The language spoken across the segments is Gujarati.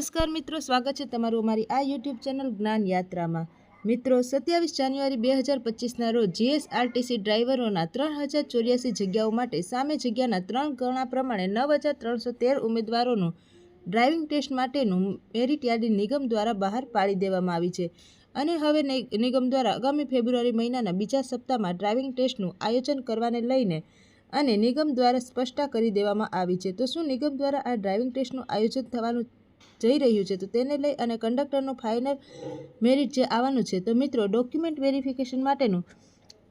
નમસ્કાર મિત્રો, સ્વાગત છે તમારું અમારી આ યુટ્યુબ ચેનલ જ્ઞાન યાત્રામાં. મિત્રો, સત્યાવીસ જાન્યુઆરી બે હજાર પચીસના રોજ જીએસઆરટીસી ડ્રાઈવરોના ત્રણ હજાર ચોર્યાસી જગ્યાઓ માટે સામે જગ્યાના ત્રણ ગણા પ્રમાણે નવ હજાર ત્રણસો તેર ઉમેદવારોનું ડ્રાઇવિંગ ટેસ્ટ માટેનું મેરિટ યાદી નિગમ દ્વારા બહાર પાડી દેવામાં આવી છે. અને હવે નિગમ દ્વારા આગામી ફેબ્રુઆરી મહિનાના બીજા સપ્તાહમાં ડ્રાઇવિંગ ટેસ્ટનું આયોજન કરવાને લઈને અને નિગમ દ્વારા સ્પષ્ટતા કરી દેવામાં આવી છે. તો શું નિગમ દ્વારા આ ડ્રાઇવિંગ ટેસ્ટનું આયોજન થવાનું જઈ રહ્યું છે, તો તેને લઈ અને કંડક્ટરનું ફાઇનલ મેરિટ જે આવવાનું છે, તો મિત્રો ડોક્યુમેન્ટ વેરિફિકેશન માટેનું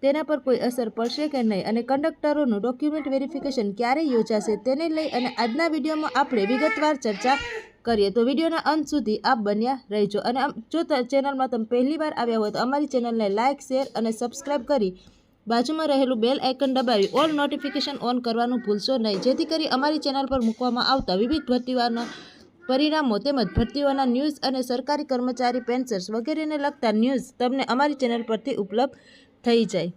તેના પર કોઈ અસર પડશે કે નહીં? અને કંડક્ટરોનું ડોક્યુમેન્ટ વેરિફિકેશન ક્યારે યોજાશે, તેને લઈ અને આજના વિડીયોમાં આપણે વિગતવાર ચર્ચા કરીએ. તો વિડીયોના અંત સુધી આપ બન્યા રહેજો. અને જો ચેનલમાં તમે પહેલી વાર આવ્યા હોય, તો અમારી ચેનલને લાઇક શેર અને સબસ્ક્રાઇબ કરી બાજુમાં રહેલું બેલ આઇકન દબાવી ઓલ નોટિફિકેશન ઓન કરવાનું ભૂલશો નહીં. જેથી કરી અમારી ચેનલ પર મૂકવામાં આવતા વિવિધ ભરતીઓના પરિણામો તેમજ ભરતીઓના ન્યૂઝ અને સરકારી કર્મચારી પેન્શન્સ વગેરેને લગતા ન્યૂઝ તમને અમારી ચેનલ પરથી ઉપલબ્ધ થઈ જાય.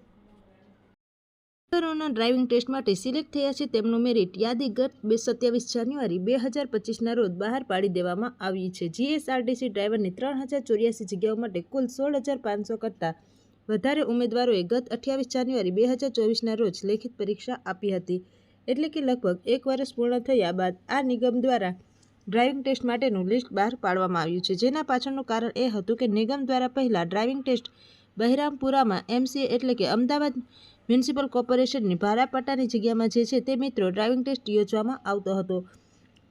ડોક્ટરોના ડ્રાઇવિંગ ટેસ્ટ માટે સિલેક્ટ થયા છે તેમનું મેરિટ યાદી ગત બે સત્યાવીસ જાન્યુઆરી બે હજાર પચીસના રોજ બહાર પાડી દેવામાં આવી છે. જીએસઆરટીસી ડ્રાઈવરની ત્રણ હજાર ચોર્યાસી જગ્યાઓ માટે કુલ સોળ હજાર પાંચસો કરતાં વધારે ઉમેદવારોએ ગત અઠ્યાવીસ જાન્યુઆરી બે હજાર ચોવીસના રોજ લેખિત પરીક્ષા આપી હતી. એટલે કે લગભગ એક વર્ષ પૂર્ણ થયા બાદ આ નિગમ દ્વારા ડ્રાઇવિંગ ટેસ્ટ માટેનું લિસ્ટ બહાર પાડવામાં આવ્યું છે. જેના પાછળનું કારણ એ હતું કે નિગમ દ્વારા પહેલાં ડ્રાઇવિંગ ટેસ્ટ બહેરામપુરામાં એમસીએ એટલે કે અમદાવાદ મ્યુનિસિપલ કોર્પોરેશનની ભાડાપટ્ટાની જગ્યામાં જે છે તે મિત્રો ડ્રાઇવિંગ ટેસ્ટ યોજવામાં આવતો હતો.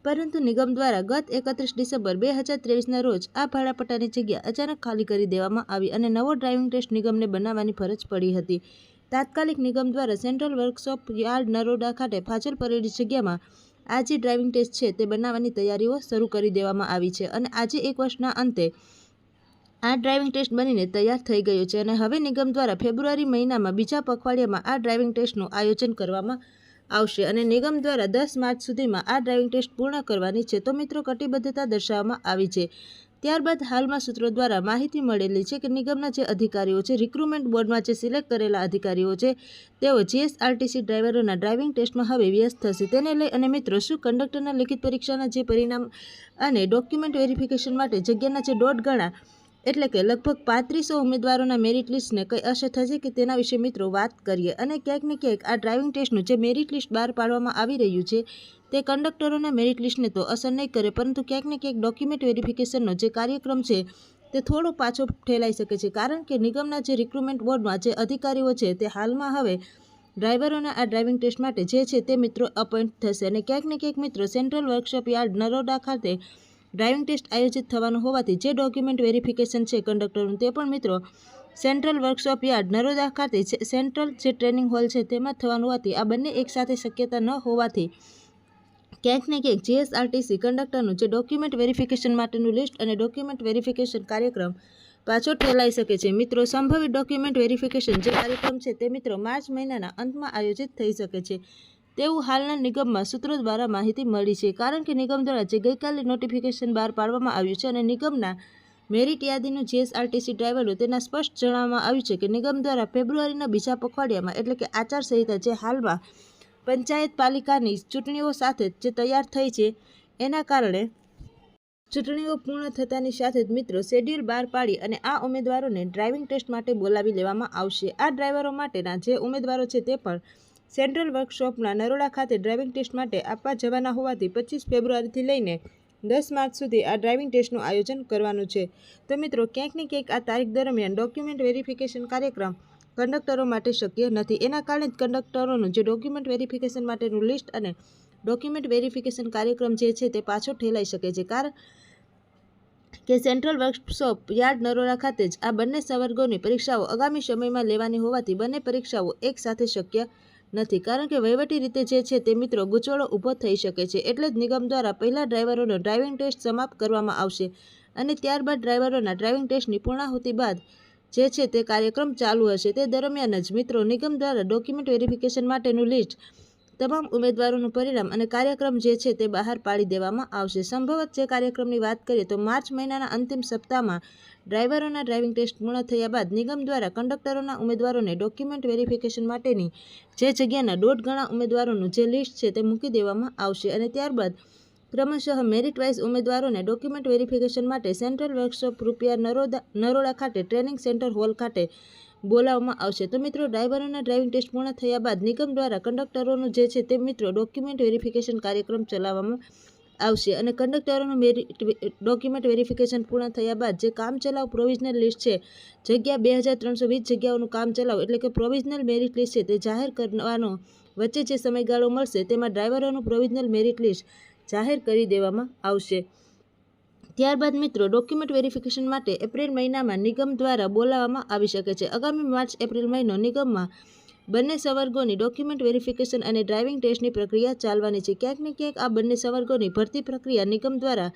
પરંતુ નિગમ દ્વારા ગત એકત્રીસ ડિસેમ્બર બે હજાર ત્રેવીસના રોજ આ ભાડાપટ્ટાની જગ્યા અચાનક ખાલી કરી દેવામાં આવી અને નવો ડ્રાઇવિંગ ટેસ્ટ નિગમને બનાવવાની ફરજ પડી હતી. તાત્કાલિક નિગમ દ્વારા સેન્ટ્રલ વર્કશોપ યાર્ડ નરોડા ખાતે ફાજલ પરેડી જગ્યામાં આ જે ડ્રાઇવિંગ ટેસ્ટ છે તે બનાવવાની તૈયારીઓ શરૂ કરી દેવામાં આવી છે અને આજે એક વર્ષના અંતે આ ડ્રાઇવિંગ ટેસ્ટ બનીને તૈયાર થઈ ગયો છે અને હવે નિગમ દ્વારા ફેબ્રુઆરી મહિનામાં બીજા પખવાડિયામાં આ ડ્રાઇવિંગ ટેસ્ટનું આયોજન કરવામાં આવશે અને નિગમ દ્વારા દસ માર્ચ સુધીમાં આ ડ્રાઇવિંગ ટેસ્ટ પૂર્ણ કરવાની છે. તો મિત્રો, કટિબદ્ધતા દર્શાવવામાં આવી છે. ત્યારબાદ હાલમાં સૂત્રો દ્વારા માહિતી મળેલી છે કે નિગમના જે અધિકારીઓ છે રિક્રુટમેન્ટ બોર્ડમાં જે સિલેક્ટ કરેલા અધિકારીઓ છે, તેઓ જીએસઆરટીસી ડ્રાઈવરોના ડ્રાઇવિંગ ટેસ્ટમાં હવે વ્યસ્ત થશે તેને લઈ અને મિત્રો, શું કંડક્ટરના લિખિત પરીક્ષાના જે પરિણામ અને ડોક્યુમેન્ટ વેરિફિકેશન માટે જગ્યાના જે દોઢ ગણા, એટલે કે લગભગ પાંત્રીસો ઉમેદવારોના મેરિટ લિસ્ટને કંઈ અસર થશે કે તેના વિશે મિત્રો વાત કરીએ. અને ક્યાંક ને ક્યાંક આ ડ્રાઇવિંગ ટેસ્ટનું જે મેરિટ લિસ્ટ બહાર પાડવામાં આવી રહ્યું છે તે કંડક્ટરોના મેરિટ લિસ્ટને તો અસર નહીં કરે, પરંતુ ક્યાંક ને ક્યાંક ડોક્યુમેન્ટ વેરિફિકેશનનો જે કાર્યક્રમ છે, તે થોડો પાછો ઠેલાઈ શકે છે. કારણ કે નિગમના જે રિક્રુટમેન્ટ બોર્ડમાં જે અધિકારીઓ છે, તે હાલમાં હવે ડ્રાઈવરોના આ ડ્રાઇવિંગ ટેસ્ટ માટે જે છે, તે મિત્રો અપોઇન્ટ થશે અને ક્યાંક ને ક્યાંક મિત્રો સેન્ટ્રલ વર્કશોપ યાર્ડ નરોડા ખાતે ડ્રાઇવિંગ ટેસ્ટ આયોજિત થવાનું હોવાથી જે ડોક્યુમેન્ટ વેરિફિકેશન છે કંડક્ટરનું, તે પણ મિત્રો સેન્ટ્રલ વર્કશોપ યાર્ડ નરોદા ખાતે સેન્ટ્રલ જે ટ્રેનિંગ હોલ છે, તેમાં થવાનું હોવાથી આ બંને એકસાથે શક્યતા ન હોવાથી ક્યાંક ને ક્યાંક જીએસઆરટીસી કંડક્ટરનું જે ડોક્યુમેન્ટ વેરિફિકેશન માટેનું લિસ્ટ અને ડોક્યુમેન્ટ વેરિફિકેશન કાર્યક્રમ પાછો ઠેલાઈ શકે છે. મિત્રો, સંભવિત ડોક્યુમેન્ટ વેરિફિકેશન જે કાર્યક્રમ છે તે મિત્રો માર્ચ મહિનાના અંતમાં આયોજિત થઈ શકે છે. તેવું હાલના નિગમમાં સૂત્રો દ્વારા માહિતી મળી છે. કારણ કે નિગમ દ્વારા જે ગઈકાલે નોટિફિકેશન બહાર પાડવામાં આવ્યું છે અને નિગમના મેરિટ યાદીનું જીએસઆરટીસી ડ્રાઈવરો તેના સ્પષ્ટ જણાવવામાં આવ્યું છે કે નિગમ દ્વારા ફેબ્રુઆરીના બીજા પખવાડિયામાં એટલે કે આચારસંહિતા જે હાલમાં પંચાયત પાલિકાની ચૂંટણીઓ સાથે જે તૈયાર થઈ છે, એના કારણે ચૂંટણીઓ પૂર્ણ થતાની સાથે જ મિત્રો શેડ્યુલ બહાર પાડી અને આ ઉમેદવારોને ડ્રાઇવિંગ ટેસ્ટ માટે બોલાવી લેવામાં આવશે. આ ડ્રાઈવરો માટેના જે ઉમેદવારો છે તે પણ સેન્ટ્રલ વર્કશોપના નરોડા ખાતે ડ્રાઇવિંગ ટેસ્ટ માટે આપવા જવાના હોવાથી પચીસ ફેબ્રુઆરીથી લઈને દસ માર્ચ સુધી આ ડ્રાઇવિંગ ટેસ્ટનું આયોજન કરવાનું છે. તો મિત્રો, ક્યાંક ને ક્યાંક આ તારીખ દરમિયાન ડોક્યુમેન્ટ વેરિફિકેશન કાર્યક્રમ કંડક્ટરો માટે શક્ય નથી. એના કારણે જ કંડક્ટરોનું જે ડોક્યુમેન્ટ વેરિફિકેશન માટેનું લિસ્ટ અને ડોક્યુમેન્ટ વેરિફિકેશન કાર્યક્રમ જે છે તે પાછો ઠેલાઈ શકે છે. કારણ કે સેન્ટ્રલ વર્કશોપ યાર્ડ નરોડા ખાતે જ આ બંને સંવર્ગોની પરીક્ષાઓ આગામી સમયમાં લેવાની હોવાથી બંને પરીક્ષાઓ એકસાથે શક્ય નથી. કારણ કે વહીવટી રીતે જે છે તે મિત્રો ગૂંચવણો ઊભો થઈ શકે છે. એટલે જ નિગમ દ્વારા પહેલા ડ્રાઈવરોનો ડ્રાઇવિંગ ટેસ્ટ સમાપ્ત કરવામાં આવશે અને ત્યારબાદ ડ્રાઈવરોના ડ્રાઇવિંગ ટેસ્ટની પૂર્ણાહુતિ બાદ જે છે તે કાર્યક્રમ ચાલુ હશે. તે દરમિયાન જ મિત્રો નિગમ દ્વારા ડોક્યુમેન્ટ વેરિફિકેશન માટેનું લિસ્ટ તમામ ઉમેદવારોનું પરિણામ અને કાર્યક્રમ જે છે તે બહાર પાડી દેવામાં આવશે. સંભવત જે કાર્યક્રમની વાત કરીએ તો માર્ચ મહિનાના અંતિમ સપ્તાહમાં ડ્રાઈવરોના ડ્રાઇવિંગ ટેસ્ટ પૂર્ણ થયા બાદ નિગમ દ્વારા કંડક્ટરોના ઉમેદવારોને ડોક્યુમેન્ટ વેરિફિકેશન માટેની જે જગ્યાના દોઢ ગણા ઉમેદવારોનું જે લિસ્ટ છે તે મૂકી દેવામાં આવશે અને ત્યારબાદ ક્રમશઃ મેરિટવાઇઝ ઉમેદવારોને ડોક્યુમેન્ટ વેરિફિકેશન માટે સેન્ટ્રલ વર્કશોપ રૂપિયા નરોદા, નરોડા ખાતે ટ્રેનિંગ સેન્ટર હોલ ખાતે બોલાવવામાં આવશે. તો મિત્રો ડ્રાઈવરોના ડ્રાઇવિંગ ટેસ્ટ પૂર્ણ થયા બાદ નિગમ દ્વારા કંડક્ટરોનું જે છે તે મિત્રો ડોક્યુમેન્ટ વેરિફિકેશન કાર્યક્રમ ચલાવવામાં આવશે અને કંડક્ટરોનું મેરિટ ડોક્યુમેન્ટ વેરિફિકેશન પૂર્ણ થયા બાદ જે કામ ચલાવ પ્રોવિઝનલ લિસ્ટ છે, જગ્યા બે હજાર ત્રણસો વીસ જગ્યાઓનું કામ ચલાવ એટલે કે પ્રોવિઝનલ મેરિટ લિસ્ટ છે તે જાહેર કરવાનો વચ્ચે જે સમયગાળો મળશે તેમાં ડ્રાઈવરોનું પ્રોવિઝનલ મેરિટ લિસ્ટ જાહેર કરી દેવામાં આવશે. ત્યારબાદ મિત્રો ડોક્યુમેન્ટ વેરિફિકેશન માટે એપ્રિલ મહિનામાં નિગમ દ્વારા બોલાવવામાં આવી શકે છે. આગામી માર્ચ, એપ્રિલ મહિનો નિગમમાં બંને સંવર્ગોની ડોક્યુમેન્ટ વેરિફિકેશન અને ડ્રાઇવિંગ ટેસ્ટની પ્રક્રિયા ચાલવાની છે. ક્યાંક ને ક્યાંક આ બંને સંવર્ગોની ભરતી પ્રક્રિયા નિગમ દ્વારા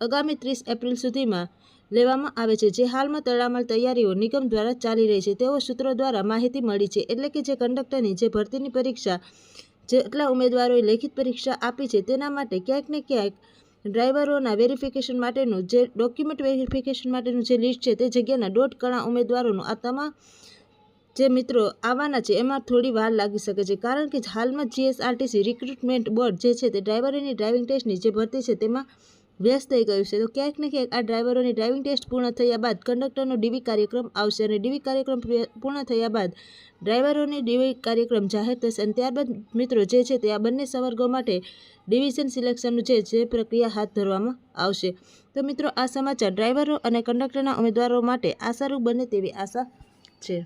આગામી ત્રીસ એપ્રિલ સુધીમાં લેવામાં આવે છે. જે હાલમાં તડામાર તૈયારીઓ નિગમ દ્વારા ચાલી રહી છે. તેઓ સૂત્રો દ્વારા માહિતી મળી છે. એટલે કે જે કંડક્ટરની જે ભરતીની પરીક્ષા જેટલા ઉમેદવારોએ લેખિત પરીક્ષા આપી છે તેના માટે ક્યાંક ને ક્યાંક ડ્રાઈવરોના વેરિફિકેશન માટેનું જે ડોક્યુમેન્ટ વેરિફિકેશન માટેનું જે લિસ્ટ છે તે જગ્યાના દોઢ કણા ઉમેદવારોનું આ તમામ જે મિત્રો આવવાના છે એમાં થોડી વાર લાગી શકે છે. કારણ કે હાલમાં જીએસઆરટીસી રિક્રુટમેન્ટ બોર્ડ જે છે તે ડ્રાઈવરોની ડ્રાઇવિંગ ટેસ્ટની જે ભરતી છે તેમાં વ્યસ્ત થઈ ગયું છે. તો ક્યાંક ને ક્યાંક આ ડ્રાઈવરોની ડ્રાઇવિંગ ટેસ્ટ પૂર્ણ થયા બાદ કંડક્ટરનો ડીવી કાર્યક્રમ આવશે અને ડીવી કાર્યક્રમ પૂર્ણ થયા બાદ ડ્રાઈવરોની ડીવી કાર્યક્રમ જાહેર થશે અને ત્યારબાદ મિત્રો જે છે તે આ બંને સંવર્ગો માટે ડિવિઝન સિલેક્શનનું છે જે પ્રક્રિયા હાથ ધરવામાં આવશે. તો મિત્રો આ સમાચાર ડ્રાઈવરો અને કંડક્ટરના ઉમેદવારો માટે આશારૂપ બને તેવી આશા છે.